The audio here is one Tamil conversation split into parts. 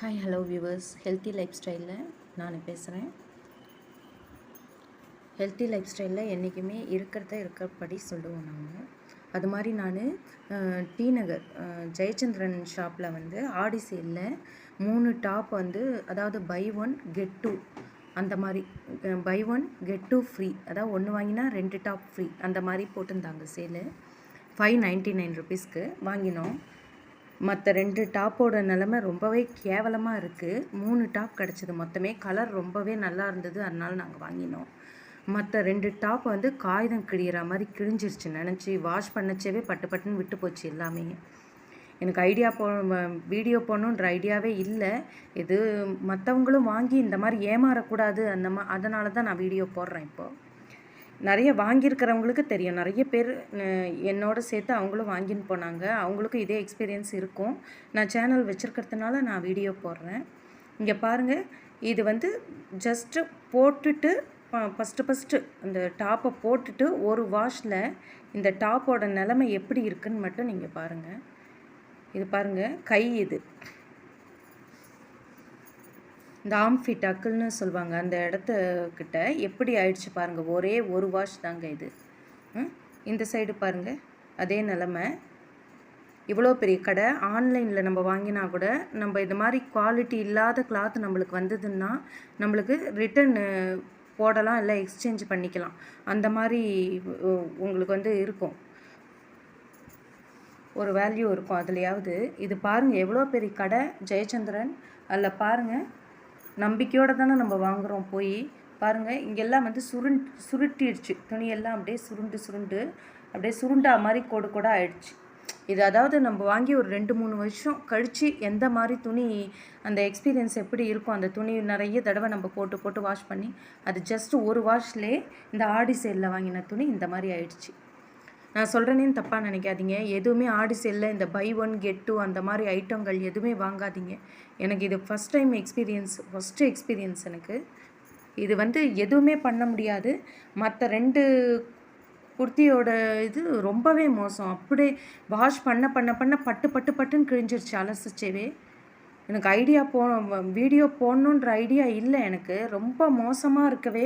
Hi hello viewers healthy life ஸ்டைலில் நான் பேசுகிறேன் ஹெல்த்தி லைஃப் ஸ்டைலில் என்றைக்குமே இருக்கிறத இருக்கிறபடி சொல்லுவோம் நாங்கள் அது மாதிரி நான் டி நகர் ஜெயச்சந்திரன் ஷாப்பில் வந்து ஆடி சேலில் மூணு டாப் வந்து அதாவது பை ஒன் கெட் டூ அந்த மாதிரி buy one get two free அதாவது ஒன்று வாங்கினா ரெண்டு டாப் ஃப்ரீ அந்த மாதிரி போட்டிருந்தாங்க சேலு. ஃபைவ் நைன்ட்டி நைன் ருபீஸ்க்கு வாங்கினோம். மற்ற ரெண்டு டாப்போட நிலமை ரொம்பவே கேவலமாக இருக்குது மூணு டாப் கிடச்சிது மொத்தமே. கலர் ரொம்பவே நல்லா இருந்தது. அதனால் நாங்கள் வாங்கினோம். மற்ற ரெண்டு டாப் வந்து காகிதம் கிழியிற மாதிரி கிழிஞ்சிருச்சு. நினச்சி வாஷ் பண்ணச்சேவே பட்டு பட்டுன்னு விட்டு போச்சு எல்லாமே. எனக்கு ஐடியா போ வீடியோ போடணுன்ற ஐடியாவே இல்லை. இது மற்றவங்களும் வாங்கி இந்த மாதிரி ஏமாறக்கூடாது அந்த மா அதனால தான் நான் வீடியோ போடுறேன் இப்போது நிறைய வாங்கியிருக்கிறவங்களுக்கு தெரியும். நிறைய பேர் என்னோட சேர்த்து அவங்களும் வாங்கின்னு போனாங்க. அவங்களுக்கும் இதே எக்ஸ்பீரியன்ஸ் இருக்கும். நான் சேனல் வச்சுருக்கிறதுனால நான் வீடியோ போடுறேன். இங்கே பாருங்கள் இது வந்து ஜஸ்ட்டு போட்டுட்டு ஃபஸ்ட்டு ஃபஸ்ட்டு இந்த டாப்பை போட்டுட்டு ஒரு வாஷில் இந்த டாப்போட நிலைமை எப்படி இருக்குன்னு மட்டும் நீங்கள் பாருங்கள் இது பாருங்கள் கை இது. இந்த ஆம்ஃபி அக்கிள்னு சொல்லுவாங்க அந்த இடத்துக்கிட்ட எப்படி ஆயிடுச்சு பாருங்கள் ஒரே ஒரு வாஷ் தாங்க இது. இந்த சைடு பாருங்கள் அதே நிலமை. இவ்வளோ பெரிய கடை ஆன்லைனில் நம்ம வாங்கினா கூட நம்ம இது மாதிரி குவாலிட்டி இல்லாத கிளாத் நம்மளுக்கு வந்ததுன்னா நம்மளுக்கு ரிட்டர்னு போடலாம் இல்லை எக்ஸ்சேஞ்ச் பண்ணிக்கலாம். அந்த மாதிரி உங்களுக்கு வந்து இருக்கும். ஒரு வேல்யூ இருக்கும் அதுலையாவது. இது பாருங்கள் எவ்வளோ பெரிய கடை ஜெயச்சந்திரன். அதில் பாருங்கள் நம்பிக்கையோடு தானே நம்ம வாங்குகிறோம் போய் பாருங்கள் இங்கெல்லாம் வந்து சுருண் சுருட்டிடுச்சு. துணியெல்லாம் அப்படியே சுருண்டு சுருண்டு அப்படியே சுருண்டா மாதிரி கோடு கூட ஆயிடுச்சு. இது அதாவது நம்ம வாங்கி ஒரு ரெண்டு மூணு வருஷம் கழித்து எந்த மாதிரி துணி அந்த எக்ஸ்பீரியன்ஸ் எப்படி இருக்கும் அந்த துணி நிறைய தடவை நம்ம போட்டு போட்டு வாஷ் பண்ணி அது ஜஸ்ட் ஒரு வாஷ்லேயே இந்த ஆடி சேலில் வாங்கின துணி இந்த மாதிரி ஆயிடுச்சு. நான் சொல்கிறேனேன்னு தப்பாக நினைக்காதீங்க. எதுவுமே ஆடி செல்ல இந்த பை ஒன் கெட் டூ அந்த மாதிரி ஐட்டங்கள் எதுவுமே வாங்காதீங்க. எனக்கு இது first time experience first experience எனக்கு. இது வந்து எதுவுமே பண்ண முடியாது. மற்ற ரெண்டு குர்த்தியோட இது ரொம்பவே மோசம். அப்படியே வாஷ் பண்ண பண்ண பண்ண பட்டு பட்டு பட்டுன்னு கிழிஞ்சிருச்சு அலசிச்சவே. எனக்கு ஐடியா போ வீடியோ போடணுன்ற ஐடியா இல்லை எனக்கு. ரொம்ப மோசமாக இருக்கவே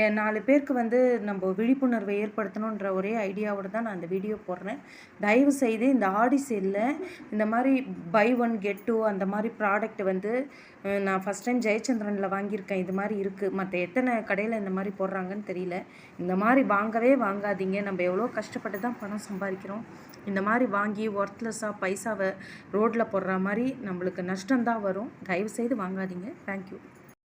என் நாலு பேருக்கு வந்து நம்ம விழிப்புணர்வை ஏற்படுத்தணுன்ற ஒரே ஐடியாவோட தான் நான் இந்த வீடியோ போடுறேன். தயவு செய்து இந்த ஆடி சேலில் இந்த மாதிரி பை ஒன் கெட் டூ அந்த மாதிரி ப்ராடக்ட் வந்து நான் ஃபஸ்ட் டைம் ஜெயச்சந்திரனில் வாங்கியிருக்கேன். இது மாதிரி இருக்குது மற்ற எத்தனை கடையில் இந்த மாதிரி போடுறாங்கன்னு தெரியல. இந்த மாதிரி வாங்கவே வாங்காதீங்க. நம்ம எவ்வளோ கஷ்டப்பட்டு தான் பணம் சம்பாதிக்கிறோம். இந்த மாதிரி வாங்கி ஒர்த்லெஸ்ஸாக பைசாவை ரோட்டில் போடுற மாதிரி நம்மளுக்கு நஷ்டம் தான் வரும். தயவுசெய்து வாங்காதீங்க. தேங்க்யூ